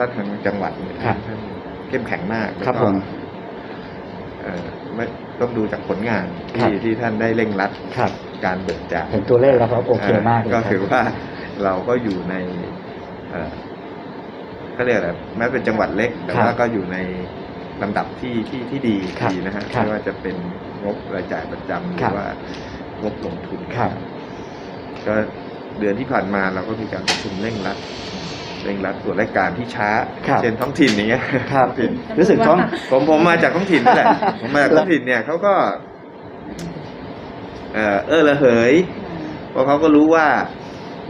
ถ้าทางจังหวัดเนี่ยครับท่านเข้มแข็งมากครับแล้วก็ผมเอ่อไม่ต้องดูจากผลงานครัที่บที่ท่านได้เร่งรัดครับ การเบิกจ่าย เห็นตัวเลขแล้วครับโอเคมากเลยก็ครับ ถือว่าเราก็อยู่ในเอ่อเขาเรียกอะไรแม้เป็นจังหวัดเล็ก แต่ครับว่าก็อยู่ในลำดับที่ที่ที่ดีครับดีนะฮะครับไม่ว่าจะเป็นงบรายจ่ายประจำหรืครัอบว่างบลงทุนครับ ก็เดือนที่ผ่านมาเราก็มีการประชุมเร่งรัด เร่งรัดส่วนรายการที่ช้า ครับเช่นท้องถิ่นอย่างเงี้ยครับท้องถิ่นรู้สึกท้อง ผมผมมาจากท้องถิ่นนี่แหละผมมาจากท้องถิ่นเนี่ยเขาก็ เออเออระเหย เพราะเขาก็รู้ว่า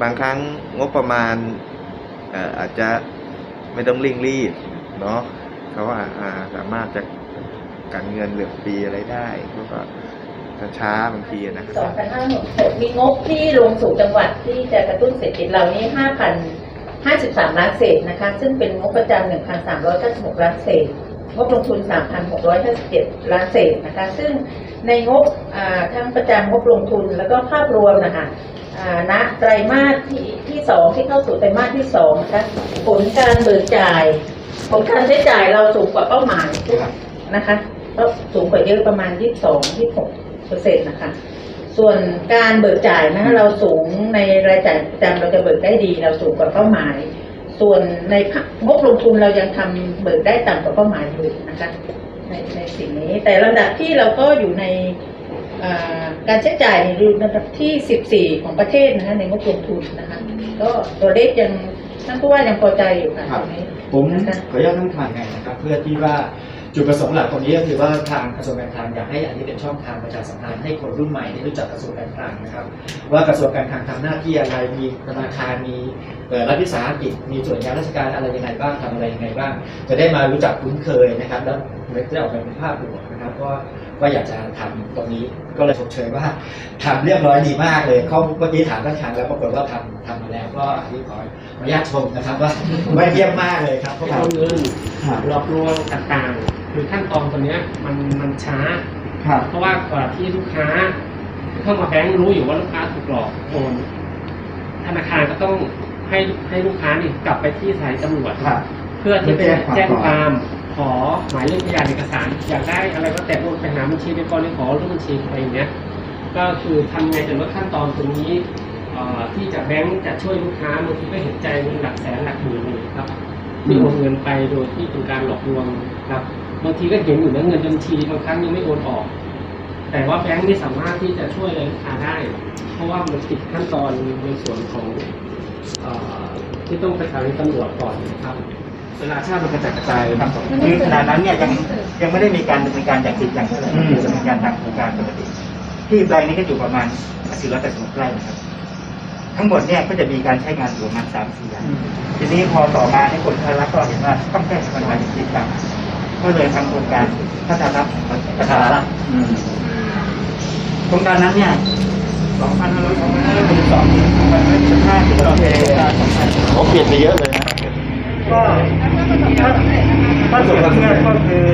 บางครั้งงบประมาณเอ่ออาจจะไม่ต้องเร่งรีบเนาะเขาว่าอ่าสามารถจะการเงินเหลือปีอะไรได้เขาก็ช้าๆบางทีอะนะ2,566มีงบที่ลงสู่จังหวัดที่จะกระตุ้นเศรษฐกิจเรานี่ 53 ล้านเศษนะคะ ซึ่งเป็นงบประจำ1,396 ล้านเศษ งบลงทุน 3,657 ล้านเศษนะคะ ซึ่งในงบทั้งประจำงบลงทุนแล้วก็ภาพรวมนะคะณไตรมาสที่ที่สองที่เข้าสู่ไตรมาสที่สองนะคะผลการเบิกจ่าย ผลการใช้จ่ายเราสูงกว่าเป้าหมายนะคะก็สูงกว่าเยอะประมาณ 22 26เปอร์เซ็นต์นะคะ ส่วนการเบิกจ่ายนะคะเราสูงในรายจ่ายประจำเราจะเบิกได้ดีเราสูงกว่าเป้าหมาย ส่วนในงบลงทุนเรายังทำเบิกได้ต่ำกว่าเป้าหมายอยู่นะคะในในสิ่งนี้ แต่ลำดับที่เราก็อยู่ในอ่าการใช้จ่ายอยู่ในลำดับที่ 14 ของประเทศนะคะในงบลงทุนนะคะก็ตัวเลขยังท่านผู้ว่ายังพอใจอยู่ค่ะครัตบรงนี้ผมนะคะขออนุญาตท่านทางไงนะครับ เพื่อที่ว่า จุดประสงค์หลักตรงนี้ก็คือว่าทางกระทรวงการคลังอยากให้อันนี้เป็นช่องทางประชาสัมพันธ์ให้คนรุ่นใหม่ได้รู้จักกระทรวงการคลังนะครับ ว่ากระทรวงการคลังทำหน้าที่อะไรมีธนาคารมีเอ่อรัฐวิสาหกิจมีส่วนงานราชการอะไรยังไงบ้างทำอะไรยังไงบ้าง จะได้มารู้จักคุ้นเคยนะครับ แล้วมันจะได้ออกมาเป็นภาพรวมนะครับว่าว่าอยากจะทำตรงนี้ก็เลยชมเชยว่าทำเรียบร้อยดีมากเลยเขาเมื่อกี้ถามท่านคลังแล้วปรากฏว่าทำทำมาแล้วก็อันนี้ขออนุญาตชมนะครับว่าไม่เยี่ยมมากเลยครับไม่เอาเงินหลอกลวงต่างๆ คือขั้นตอนตัวเนี้ยมันมันช้า ครับเพราะว่ากว่าที่ลูกค้า เข้ามาแบงค์รู้อยู่ว่าลูกค้าถูกหลอกโอนธนาคารก็ต้องให้ให้ลูกค้านี่กลับไปที่สถานีตำรวจ ครับ เพื่อที่จะแจ้แจ้งงความความขอหมายเลขพยานเอกสารอยากได้อะไรก็แต่โอนไปหาบัญชีเดียวกันขอรูปบัญชีอะไรอย่างเงี้ยก็คือทำไงจะลดขั้นตอนตรงนี้เอ่อที่จะแบงค์จะช่วยลูกค้าบางทีก็เห็นใจเงินหลักแสนหลักหมื่นเลยครับที่โอนเงินไปโดยที่เป็นการหลอกลวงครับ บางทีก็เห็นอยู่นะเงินบัญชีบางครั้งยังไม่โอนออก แต่ว่าแบงค์นี่สามารถที่จะช่วยเลยลูกค้าได้ เพราะว่ามันติดขั้นตอนในส่วนของเอ่อที่ต้องไปสถานีตำรวจก่อนนะครับ เวลาชาติมันกระจัดกระจายครับคือขณะนั้นเนี่ยยังยังไม่ได้มีการดำเนินการอย่างจริงจังเท่าไหร่ดำเนินการตามโครงการปกติ ที่แปลงนี้ก็อยู่ประมาณ480ไร่นะครับ ทั้งหมดเนี่ยก็จะมีการใช้งานอยู่ประมาณ3 4อย่างทีนี้พอต่อมาในยกรมธนารักษ์ก็เห็นว่าต้องแก้ไขปัญหาอย่างจริงจัง ก็เลยทำโครงการพัฒนารัฐพัฒนารัฐโครงการนั้นเนี่ย2,500 2,562 2,515ที่เราเท2,000ผมเปลี่ยนไปเยอะเลยนะก็ถ้าถ้าส่วนเนี่ยก็คือ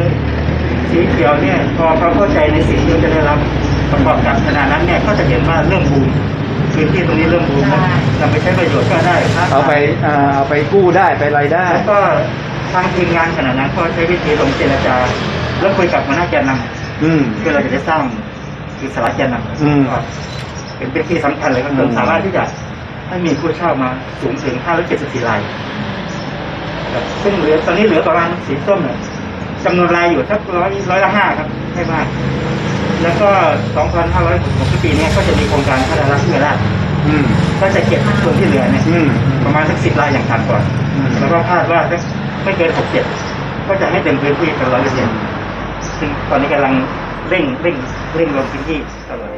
สีเขียวเนี่ยพอเขาเข้าใจในสิ่งที่เขาจะได้รับประกอบกับขณะนั้นเนี่ยก็จะเห็นว่าเริ่มบูมพื้นที่ตรงนี้เริ่มบูมแล้วนำไปใช้ประโยชน์ก็ได้ครับเอาไปอ่าเอาไปกู้ได้ไปอะไรได้แล้วก็ ทางทีมงานขณะนั้นก็ใช้วิธีลงเจรจา แล้วคุยกับหัวหน้าแกนนอืมำเพื่อเราจะได้สร้างคือสาระแกนนอืมำก็เป็นเป็นที่สำคัญเลยครับจนสามารถที่จะให้มีผู้เช่ามาสูงถึง 574รายครับซึ่งเหลือตอนนี้เหลือประมาณสีส้มเนี่ยจำนวนรายอยู่สักร้อยร้อยละห้าครับไม่มาก แล้วก็ 2,560ปีเนี้ก็จะมีโครงการพัฒนาเพื่อราชอืมก็จะเก็บส่วนที่เหลือเนี่ย อืม ประมาณสักสิบรายอย่างต่ำก่อน อืม แล้วก็คาดว่าสัก ไม่เกินหกเจ็ดก็จะให้เต็มพื้นที่เป็นร้อยเปอร์เซ็นต์ซึ่งตอนนี้กำลังเร่งเร่งเร่งลงพื้นที่ตลอด